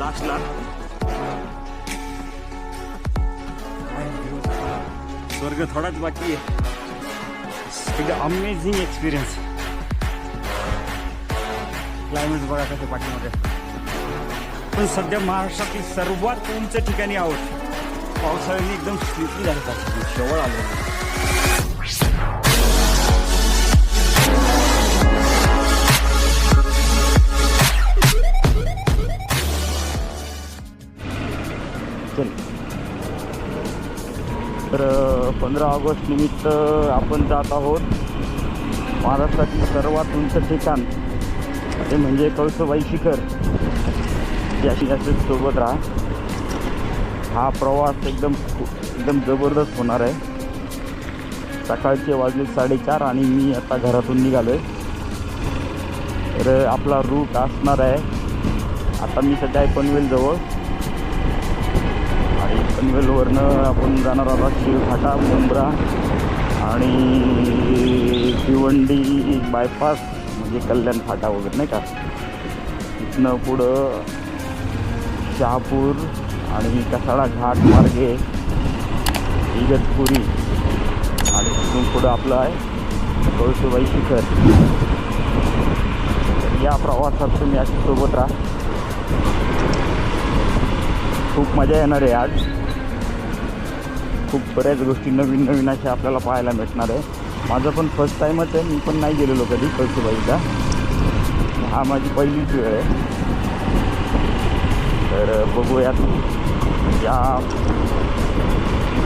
Last lap. स्वर्ग थोडाच बाकी आहे. एकदम अमेझिंग एक्सपिरियन्स क्लायमेट बघा कसं पाठीमध्ये पण सध्या महाराष्ट्रातील सर्वात उंच ठिकाणी आहोत. पावसाळ्याने एकदम स्लिपी झालं पाहिजे. शेवळ आलं. पंधरा ऑगस्ट निमित्त आपण जात आहोत. महाराष्ट्रातील सर्वात उंच ठिकाण ते म्हणजे कळसबाई शिखर. याशी असेच सोबत राहा. हा प्रवास एकदम एकदम जबरदस्त होणार आहे. सकाळचे वाजले साडेचार आणि मी आता घरातून निघालो आहे तर आपला रूट असणार आहे. आता मी सध्या आहे पनवेलजवळ. पनवेलवरनं आपण जाणार आहोत शिवघाटा मुंब्रा आणि भिवंडी बायपास म्हणजे कल्याण फाटा वगैरे नाही का? इथनं पुढं शहापूर आणि कसाडा घाट मार्गे इगतपुरी आणि तिथून पुढं आपलं आहे कळसुबाई शिखर. या प्रवासात तुम्ही अशी सोबत राहा. खूप मजा येणार आहे आज. खूप बऱ्याच गोष्टी नवीन नवीन अशा आपल्याला पाहायला भेटणार आहे. माझं पण फर्स्ट टाईमच आहे मी पण नाही गेलेलो कधी कळसुबाईचा हा माझी पहिलीच वेळ आहे. तर बघूयात. या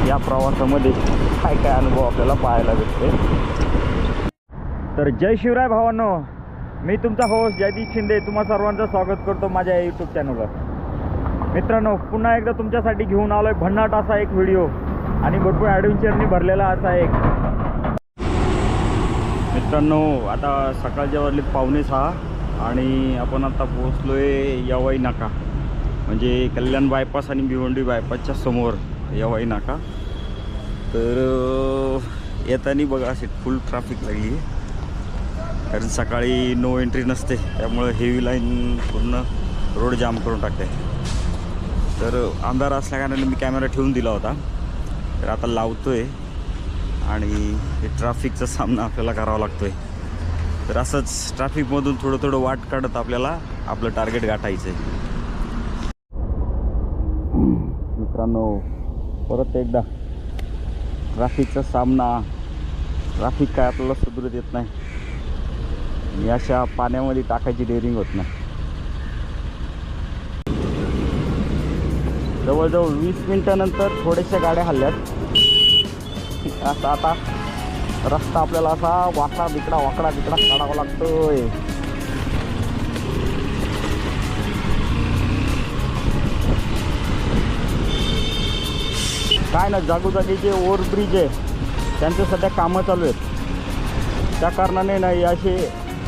या प्रवासामध्ये काय काय अनुभव आपल्याला पाहायला भेटते. तर जय शिवराय भावांनो. मी तुमचा होस्ट जयदीप शिंदे. तुम्हा सर्वांचं स्वागत करतो माझ्या यूट्यूब चॅनलवर मित्रांनो पुन्हा एकदा तुमच्यासाठी घेऊन आलो आहे भन्नाट असा एक व्हिडिओ आणि भरपूर ॲडव्हेंचरनी भरलेला असा एक. मित्रांनो आता सकाळच्या वाजले पावणे सहा आणि आपण आता पोहोचलो आहे यवाई नाका. म्हणजे कल्याण बायपास आणि भिवंडी बायपासच्या समोर यवाई नाका. तर येताना बघा असे फुल ट्रॅफिक लागली आहे कारण सकाळी नो एंट्री नसते त्यामुळं हेवी लाईन पूर्ण रोड जाम करून टाकते. तर अंधार असल्याकारणाने मी कॅमेरा ठेवून दिला होता. तर आता लावतोय आणि हे ट्रॅफिकचा सामना आपल्याला करावा लागतोय. तर असंच ट्रॅफिकमधून थोडं थोडं वाट काढत आपल्याला आपलं टार्गेट गाठायचं आहे मित्रांनो परत एकदा ट्रॅफिकचा सामना. ट्रॅफिक काय आपल्याला सुधरत येत नाही. आणि अशा पाण्यामध्ये टाकायची डेअरिंग होत नाही. जवळजवळ वीस मिनटानंतर थोड्याशा गाड्या हल्ल्यात. असं आता रस्ता आपल्याला असा वाकडा बिकडा वाकडा बिकडा काढावा लागतोय. काय ना जागोजागी जे ओव्हरब्रिज आहे. त्यांचे सध्या कामं चालू आहेत. त्या कारणाने नाही असे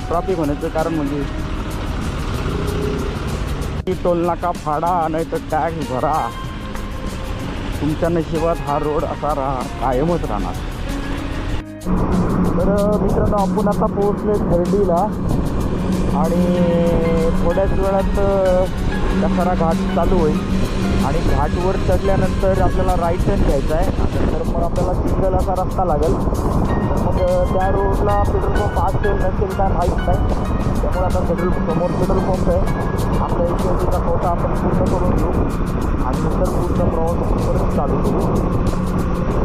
ट्रॉफिक होण्याचं कारण म्हणजे की टोल नाका फाडा नाही तर टॅक्स भरा. तुमच्या नशिबात हा रोड असा राहा कायमच राहणार. तर मित्रांनो आपण आता पोहोचले खर्डीला. आणि थोड्याच वेळात दसरा घाट चालू होईल. आणि घाटवर चढल्यानंतर आपल्याला राईट टर्न घ्यायचा आहे. तर मग आपल्याला सिंगल असा रस्ता लागेल. तर मग त्या रोडला पेट्रोल पंप असेल नसेल काय माहीत नाही त्यामुळे आता पेट्रोल समोर पेट्रोल पंप आहे. आपल्या इथे आता आपण पूर्ण करून घेऊ. आणि नंतर पूर्ण प्रवास आपण परत चालू करू.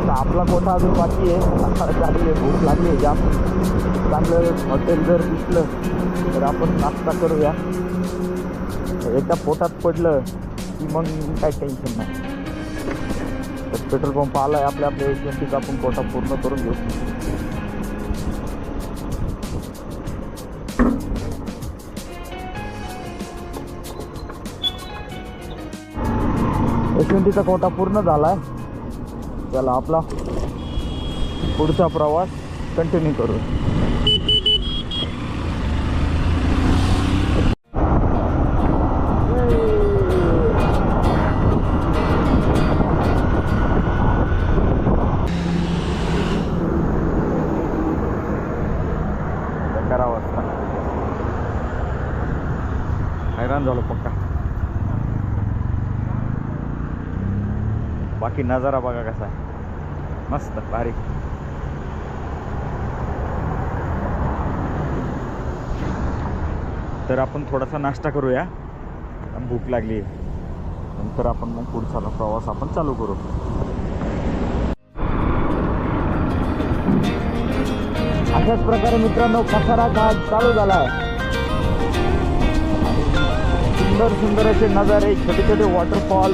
तर आपला कोठा अजून बाकी आहे? आता चांगली आहे भूक लागली आहे जास्त चांगलं हॉटेल जर दिसलं तर आपण नाश्ता करूया. एकदा पोटात पडलं की मग काय टेन्शन नाही. तर पेट्रोल पंप आला आहे आपल्या आपल्या एजन्सीचा आपण कोटा पूर्ण करून घेऊ. ट्वेंटीचा कोटा पूर्ण झाला आहे चला आपला पुढचा प्रवास कंटिन्यू करू बाकी नजारा बघा कसा आहे. मस्त भारी तर आपण थोडासा नाश्ता करूया. भूक लागली नंतर आपण मग पुढचा प्रवास आपण चालू करू. अशाच प्रकारे मित्रांनो कसारा घाट चालू झाला आहे. सुंदर सुंदर असे नजारे छोटे छोटे वॉटरफॉल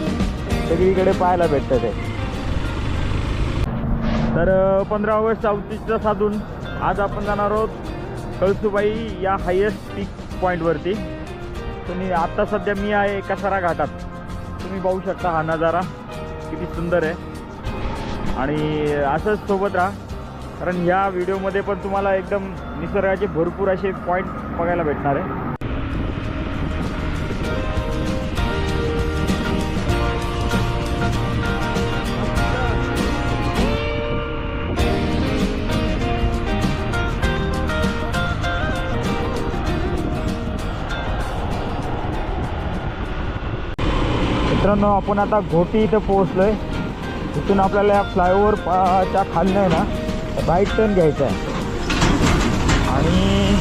सगळीकडे पाहायला भेटतं ते. तर पंधरा ऑगस्ट औचित्य साधून आज आपण जाणार आहोत कळसुबाई या हायेस्ट पीक पॉईंटवरती तुम्ही आत्ता सध्या मी आहे कसारा घाटात तुम्ही पाहू शकता हा नजारा किती सुंदर आहे. आणि असंच सोबत राहा कारण ह्या व्हिडिओमध्ये पण तुम्हाला एकदम निसर्गाचे भरपूर असे पॉईंट बघायला भेटणार आहे. मित्रांनो आपण आता घोटी इथं पोहोचलो आहे इथून आपल्याला या फ्लायओव्हरच्या खालनं आहे ना राईट टर्न घ्यायचा आहे. आणि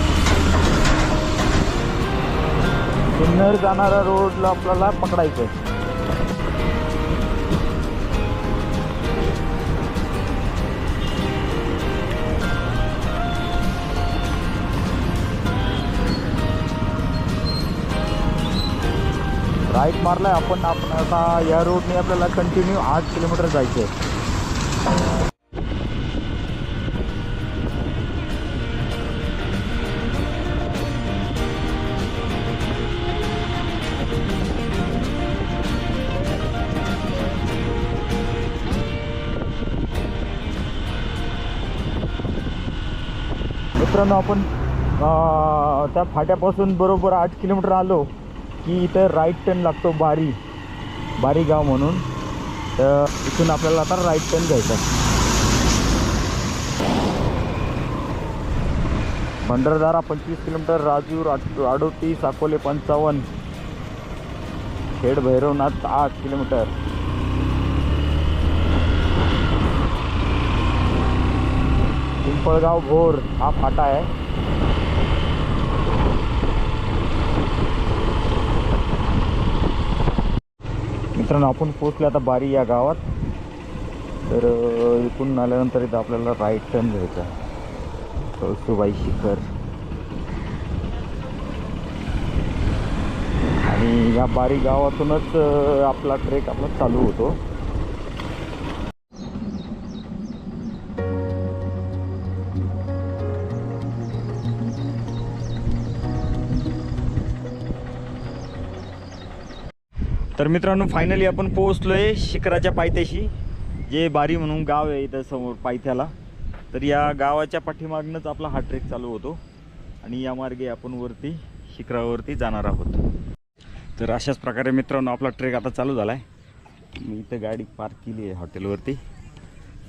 सिन्नर जाणारा रोडला आपल्याला पकडायचं आहे राईट मारलाय आपण आपण आता या रोडने आपल्याला कंटिन्यू आठ किलोमीटर जायचं आहे मित्रांनो आपण त्या फाट्यापासून बरोबर आठ किलोमीटर आलो. की इथं राईट टर्न लागतो बारी. बारी गाव म्हणून. तर इथून आपल्याला आता राईट टर्न घ्यायचा भंडारदारा पंचवीस किलोमीटर राजूर आट- अडोतीस अकोले पंचावन्न. खेड भैरवनाथ आठ किलोमीटर. पिंपळगाव भोर हा फाटा आहे. मित्रांनो आपण पोचलो आता बारी या गावात. तर इकडून इथून आल्यानंतर इथं आपल्याला राईट टर्न घ्यायचा कळसुबाई शिखर. आणि या बारी गावातूनच आपला ट्रेक आपला चालू होतो. तर मित्रांनो फायनली आपण पोहोचलोय शिखराच्या पायथ्याशी जे बारी म्हणून गाव आहे इथं समोर पायथ्याला. तर या गावाच्या पाठीमागनंच आपला हा ट्रेक चालू होतो आणि या मार्गे आपण वरती शिखरावरती जाणार आहोत. तर अशाच प्रकारे मित्रांनो आपला ट्रेक आता चालू झाला आहे मी इथं गाडी पार्क केली आहे हॉटेलवरती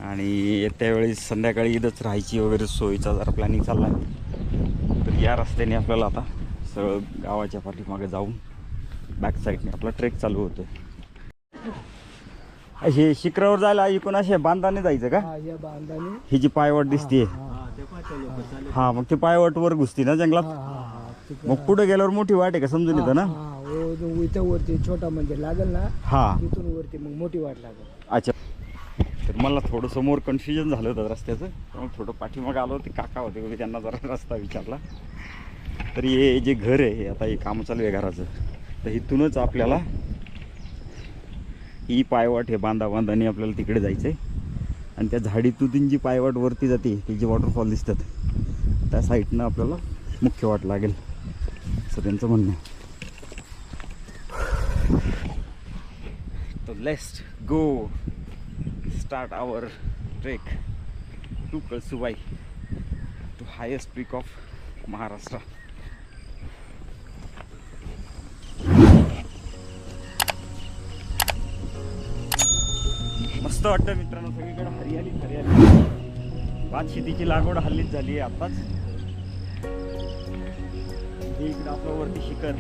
आणि येत्या वेळेस संध्याकाळी इथंच राहायची वगैरे सोयीचा जरा प्लॅनिंग चालला आहे तर या रस्त्याने आपल्याला आता सगळं गावाच्या पाठीमागे जाऊन बॅक साईडने आपला ट्रेक चालू होतो हे शिखरावर जायला इकडून असे बांधाने जायचं का? हा या बांधाने. ही जी पायवाट दिसते हा मग ते पायवाट वर घुसती ना हा जंगलात मग पुढे गेल्यावर मोठी वाट आहे का समजून येतं ना? हा इथं वरती छोटा मंदिर लागेल ना हा. तिथून वरती मग मोठी वाट लागेल. अच्छा. तर मला थोडं समोर कन्फ्युजन झालं होतं रस्त्याचं. त्यामुळे थोडं पाठीमागं आलो ते काका होते त्यांना जरा रस्ता विचारला. तर हे जे घर आहे हे आता हे काम चालू आहे घराचं. तर इथूनच आपल्याला ही पायवाट हे बांधा बांधाने आपल्याला तिकडे जायचं आहे आणि त्या झाडीतून जी पायवाट वरती जाते ती जी वॉटरफॉल दिसतात त्या साईडनं आपल्याला मुख्य वाट लागेल. असं त्यांचं म्हणणं आहे. लेस्ट go start our trek to to Kalsubai, to highest peak of Maharashtra मस्त वाटतं मित्रांनो सगळीकडे हरियाली हरियाली. भात शेतीची लागवड हल्लीच झाली आहे आताच. हे इकडं आपलं वरती शिखर.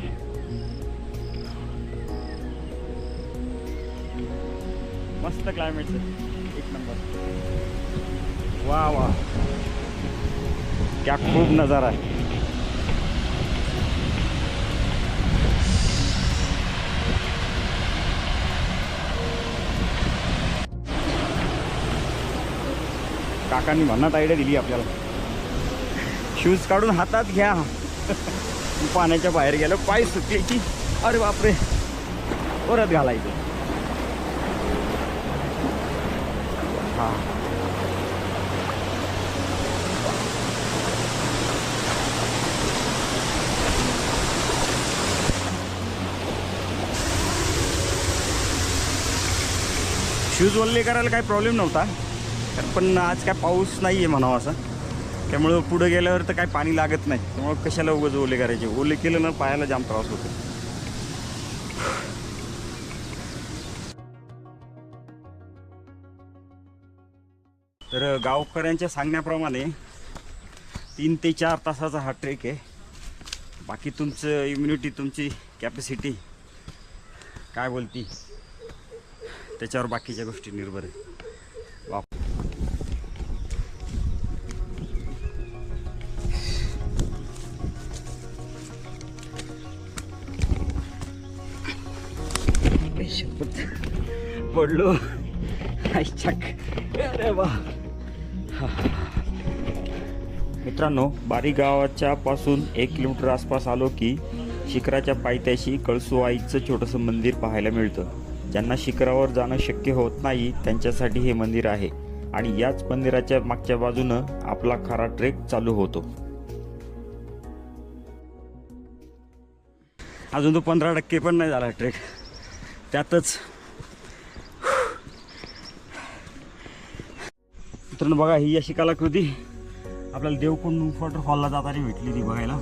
मस्त क्लायमेट एक नंबर वा वा. क्या खूप नजारा आहे. काकांनी म्हणत आयडिया दिली आपल्याला. शूज काढून हातात घ्या. पाण्याच्या बाहेर गेलं पाय सुटले की अरे बापरे. परत घालायचं. हा. शूज ओल्ले करायला काही प्रॉब्लेम नव्हता. तर पण आज काय पाऊस नाही आहे म्हणावं असं. त्यामुळं पुढं गेल्यावर तर काय पाणी लागत नाही. त्यामुळं कशाला उगाच ओले करायचे? ओले केलं ना पायाला जाम त्रास होतो. तर गावकऱ्यांच्या सांगण्याप्रमाणे तीन ते चार तासाचा हा ट्रेक आहे. बाकी तुमचं इम्युनिटी तुमची कॅपॅसिटी काय बोलती? त्याच्यावर बाकीच्या गोष्टी निर्भर आहे. पडलो अरे वा. मित्रांनो बारी गावाच्या पासून एक किलोमीटर आसपास आलो की शिखराच्या पायथ्याशी कळसू आईचं छोटंसं मंदिर पाहायला मिळतं. ज्यांना शिखरावर जाणं शक्य होत नाही त्यांच्यासाठी हे मंदिर आहे. आणि याच मंदिराच्या मागच्या बाजूनं आपला खरा ट्रेक चालू होतो. अजून तो पंधरा टक्के पण नाही झाला ट्रेक. त्यातच मित्रांनो बघा ही अशी कलाकृती. आपल्याला देवकुंड वॉटरफॉलला जाताना भेटली ती बघायला.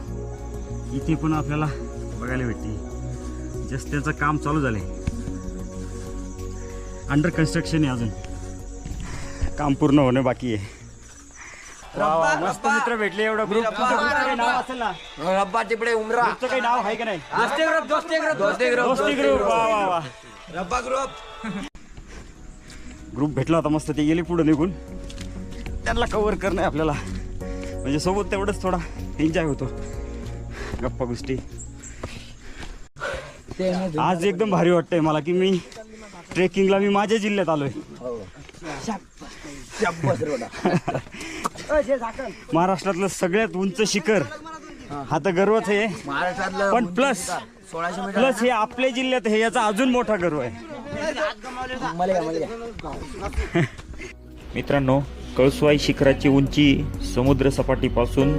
इथे पण आपल्याला बघायला भेटते जस्ट त्याचं काम चालू झालंय. अंडर कन्स्ट्रक्शन आहे अजून. काम पूर्ण होणे बाकी आहे. मस्त मित्र भेटले एवढं. ग्रुप काही नाव असेल ना? रब्बा तिकडे उमरा. काही नाव आहे का नाही? दोस्ती ग्रुप दोस्ती ग्रुप. दोस्ती ग्रुप दोस्ती ग्रुप. वा वा वा रब्बा ग्रुप. ग्रुप भेटला होता मस्त. ते गेले पुढे निघून. त्यांना कव्हर करणं आहे आपल्याला. म्हणजे सोबत तेवढंच थोडा एन्जॉय होतो. गप्पा गोष्टी. आज एकदम भारी वाटतंय मला की मी ट्रेकिंगला मी माझ्या जिल्ह्यात आलोय. महाराष्ट्रातलं सगळ्यात उंच शिखर हा तर गर्वच आहे. महाराष्ट्रातलं पण प्लस प्लस हे आपल्या जिल्ह्यात हे याचा अजून मोठा गर्व आहे. मित्रांनो कळसवाई शिखराची उंची समुद्र सपाटीपासून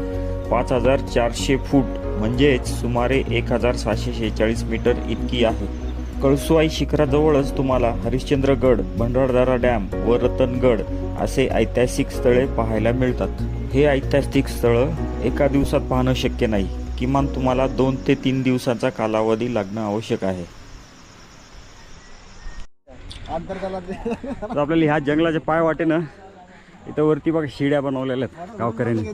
पाच हजार चारशे फूट म्हणजेच सुमारे एक हजार सहाशे शेहेचाळीस मीटर इतकी आहे. कळसुआई शिखराजवळच तुम्हाला हरिश्चंद्रगड भंडारदरा डॅम व रतनगड असे ऐतिहासिक स्थळे पाहायला मिळतात. हे ऐतिहासिक स्थळं एका दिवसात पाहणं शक्य नाही. किमान तुम्हाला दोन ते तीन दिवसाचा कालावधी लागणं आवश्यक आहे. आपल्याला ह्या जंगलाच्या पाय वाटे ना इथं वरती बघा शिड्या बनवलेल्या आहेत गावकऱ्यांनी.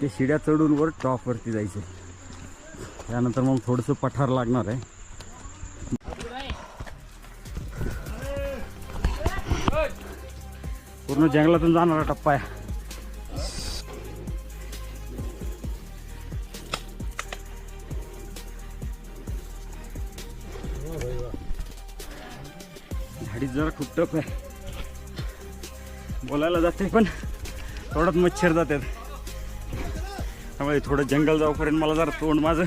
ते शिड्या चढून वर टॉपवरती जायचं. त्यानंतर मग थोडंसं पठार लागणार आहे. पूर्ण जंगलातून जाणारा टप्पा आहे. झाडी जरा खूप टफ आहे. बोलायला जाते पण थोडंच मच्छर जातात. त्यामुळे थोडं जंगल जाऊपर्यंत मला जरा तोंड माझं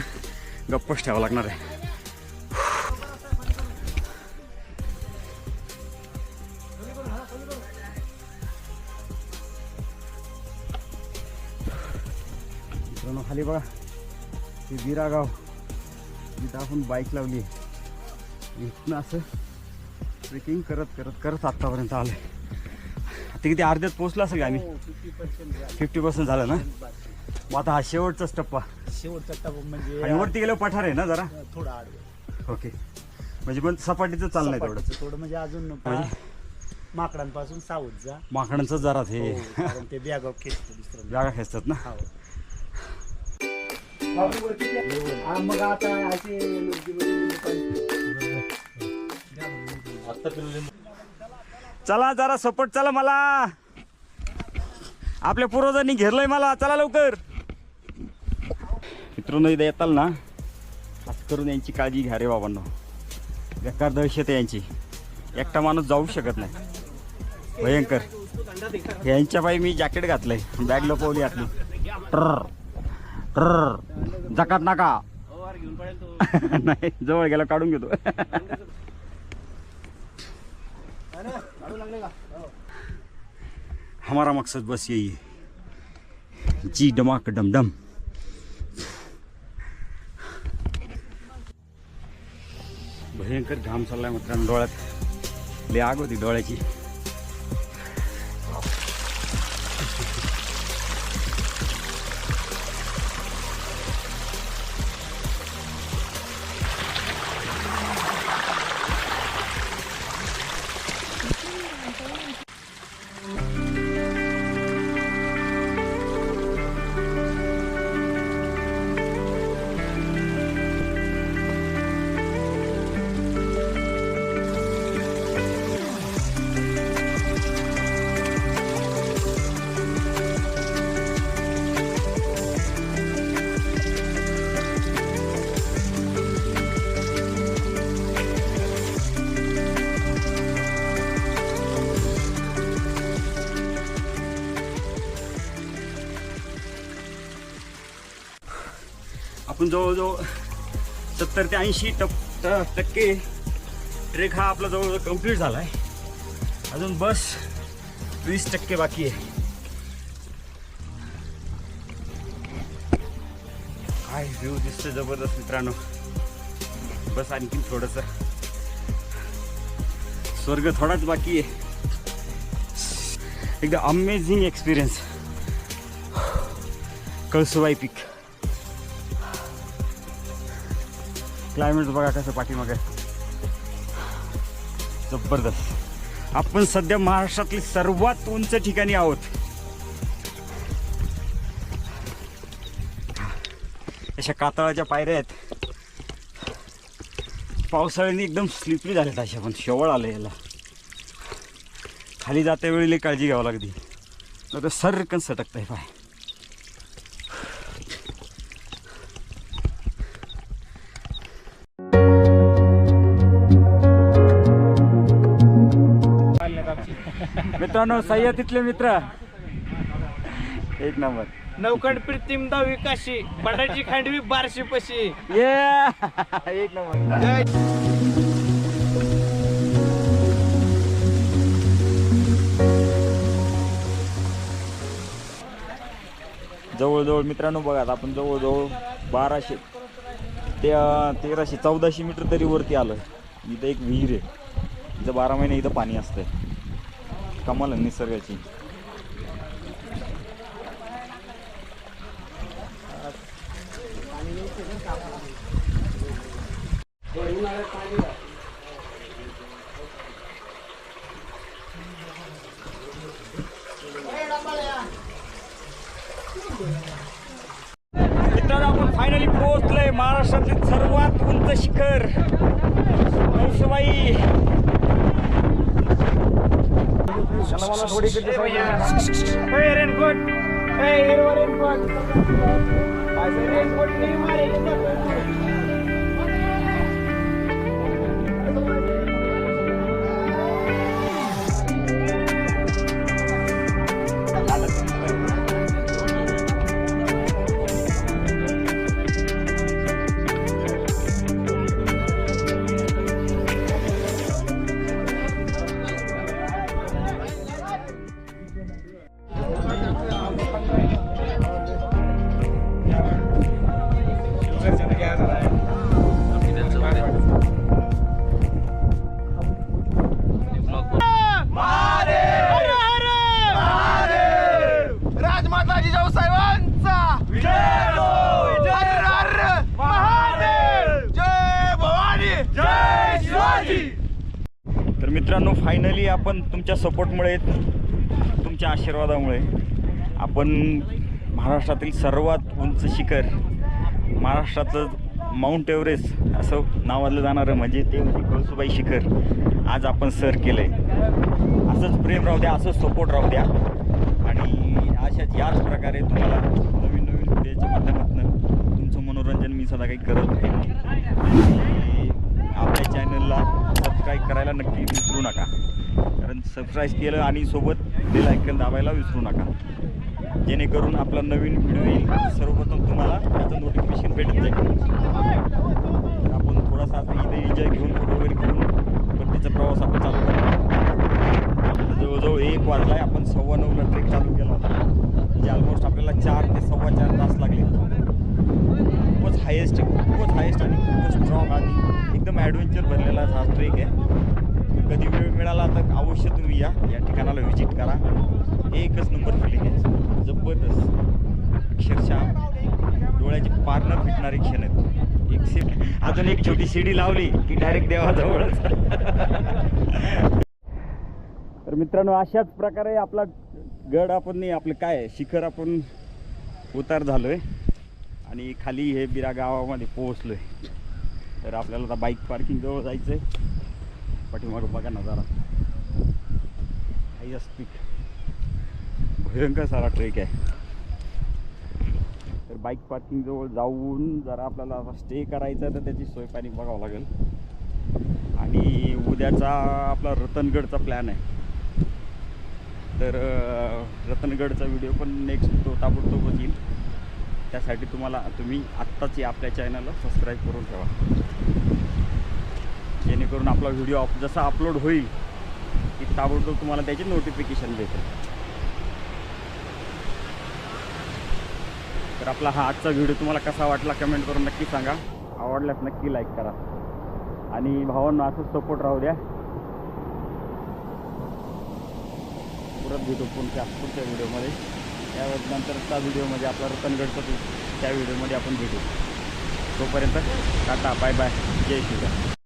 गप्पच ठेवावं लागणार आहे. खाली बघा. ते विरागाव. तिथं आपण बाईक लावली आहे. इथनं असं ट्रेकिंग करत करत करत आत्तापर्यंत आलं आता किती अर्ध्यात पोहोचला असेल का आम्ही? फिफ्टी पर्सेंट झालं. ना? मग आता हा शेवटचाच टप्पा. शेवटचा टप्पा म्हणजे आणि वरती गेल्यावर पठार आहे ना जरा? थोडं आडवं ओके. म्हणजे पण सपाटीचं चाललंय तेवढं. सपाटीचं थोडं म्हणजे अजून म्हणजे? माकडांपासून सावध जा. माकडांचं जरा ते हो, कारण ते बॅग खेचतो दुसरं. जागा खेचतात ना? हो. हा, मग आता असे चला जरा सपोर्ट चला मला. आपल्या पूर्वजांनी घेरलंय मला. चला लवकर. मित्रांनो इथं येताल ना? खास करून यांची काळजी घ्या रे बाबांनो. बेकार दहशत आहे यांची. एकटा माणूस जाऊ शकत नाही. भयंकर. यांच्या पायी मी जॅकेट घातलंय. बॅग लपवली आपली ट्र ट्र जकात नाका. नाही जवळ गेला काढून घेतो. हमारा मकसद बस यही है। जी डमाक डम डम भयंकर घाम चाललाय मित्रांनो डोळ्यात। लय आग होती डोळ्याची। आपण जवळजवळ सत्तर ते ऐंशी टप ट- टक्के ट्रेक हा आपला जवळजवळ कंप्लीट झाला आहे अजून बस वीस टक्के बाकी आहे. काय व्ह्यू दिसतं जबरदस्त मित्रांनो. बस आणखीन थोडंसं. स्वर्ग थोडाच बाकी आहे. एकदम amazing experience Kalsubai peak climate बघा कसं पाठीमागे जबरदस्त. आपण सध्या महाराष्ट्रातली सर्वात उंच ठिकाणी आहोत. अशा कातळाच्या पायऱ्या आहेत. पावसाळ्याने एकदम स्लिपरी झाल्यात अशा पण शेवळ आलं याला. खाली जात्या वेळेला काळजी घ्यावी लागते नाही तर सरकन सटकत आहे पाय. मित्रांनो सह्याद्रीतले मित्र. एक नंबर. नौकड प्रीतिम दहावी काशी बटाची खांडवी बारशे पशी. ये एक नंबर. जवळजवळ मित्रांनो बघा आता आपण जवळजवळ बाराशे ते तेराशे चौदाशे मीटर तरी वरती आलं इथं एक विहीर आहे. इथं बारा महिने इथं पाणी असतंय. कमाल आहे निसर्गाची. मित्रांनो आपण फायनली पोहोचलोय महाराष्ट्रातील सर्वात उंच शिखर. नरसोबाई रेनकोट हिरवा रेनकोट रेनकोट नाही मित्रांनो फायनली आपण तुमच्या सपोर्टमुळे तुमच्या आशीर्वादामुळे आपण महाराष्ट्रातील सर्वात उंच शिखर महाराष्ट्राचं माउंट एव्हरेस्ट असं नावाजलं जाणारं म्हणजे ते म्हणजे कळसुबाई शिखर आज आपण सर केलं आहे असंच प्रेम राहू द्या असंच सपोर्ट राहू द्या. आणि अशाच याच प्रकारे तुम्हाला नवीन नवीन व्हिडिओच्या माध्यमातून तुमचं मनोरंजन मी सदा काही करत आहे आपल्या चॅनलला सबस्क्राईब करायला नक्की विसरू नका. कारण सबस्क्राईब केलं आणि सोबत बेल आयकन दाबायला विसरू नका. जेणेकरून आपला नवीन व्हिडिओ येईल. सर्वप्रथम तुम्हाला त्याचं नोटिफिकेशन भेटून जाईल. आपण थोडासा आता इथे एन्जॉय घेऊन फोटो वगैरे घेऊन परतीचा प्रवास आपण चालू करतो जवळजवळ एक वाजला आहे आपण सव्वा नऊला ट्रेक चालू केला होता. म्हणजे ऑलमोस्ट आपल्याला चार ते सव्वा चार तास लागले. खूपच हायेस्ट खूपच हायेस्ट आणि खूपच स्ट्रॉंग आणि एकदम ॲडव्हेंचर भरलेला हा ट्रेक आहे. कधी वेळ मिळाला तर अवश्य तुम्ही या. या ठिकाणाला व्हिजिट करा. एकच नंबर फिलिंग आहे. जबरदस्त. अक्षरशः डोळ्याची पारणं फिटणारे क्षण आहेत. एक सीट अजून एक छोटी शिडी लावली की डायरेक्ट देवाजवळच. तर मित्रांनो अशाच प्रकारे आपला गड आपण नाही आपलं काय शिखर आपण उतार झालो आहे आणि खाली हे बिरा गावामध्ये पोहोचलो आहे तर आपल्याला आता बाईक पार्किंग जवळ जायचं आहे पाठीमागं बघा ना जरा हाय स्पीड भयंकर सारा ट्रेक आहे. तर बाईक पार्किंग जवळ जाऊन जरा आपल्याला स्टे करायचा आहे तर त्याची सोय पाणी बघावं लागेल. आणि उद्याचा आपला रतनगडचा प्लॅन आहे. तर रतनगडचा व्हिडिओ पण नेक्स्ट तो ताबडतोबच येईल. त्यासाठी तुम्हाला तुम्ही आत्ताच या आपल्या चॅनलला सबस्क्राईब करून ठेवा. जेणेकरून आपला व्हिडिओ अप जसा अपलोड होईल की ताबडतोब तुम्हाला त्याची नोटिफिकेशन भेटेल. तर आपला हा आजचा व्हिडिओ तुम्हाला कसा वाटला कमेंट करून नक्की सांगा. आवडल्यास नक्की लाईक करा. आणि भावांना असंच सपोर्ट राहू द्या. परत भेटू पुढच्या पुढच्या व्हिडिओमध्ये त्यानंतरचा व्हिडिओमध्ये म्हणजे आपला रतनगडचा तो- त्या व्हिडिओमध्ये आपण भेटू. तोपर्यंत टाटा बाय बाय जय श्रीराम.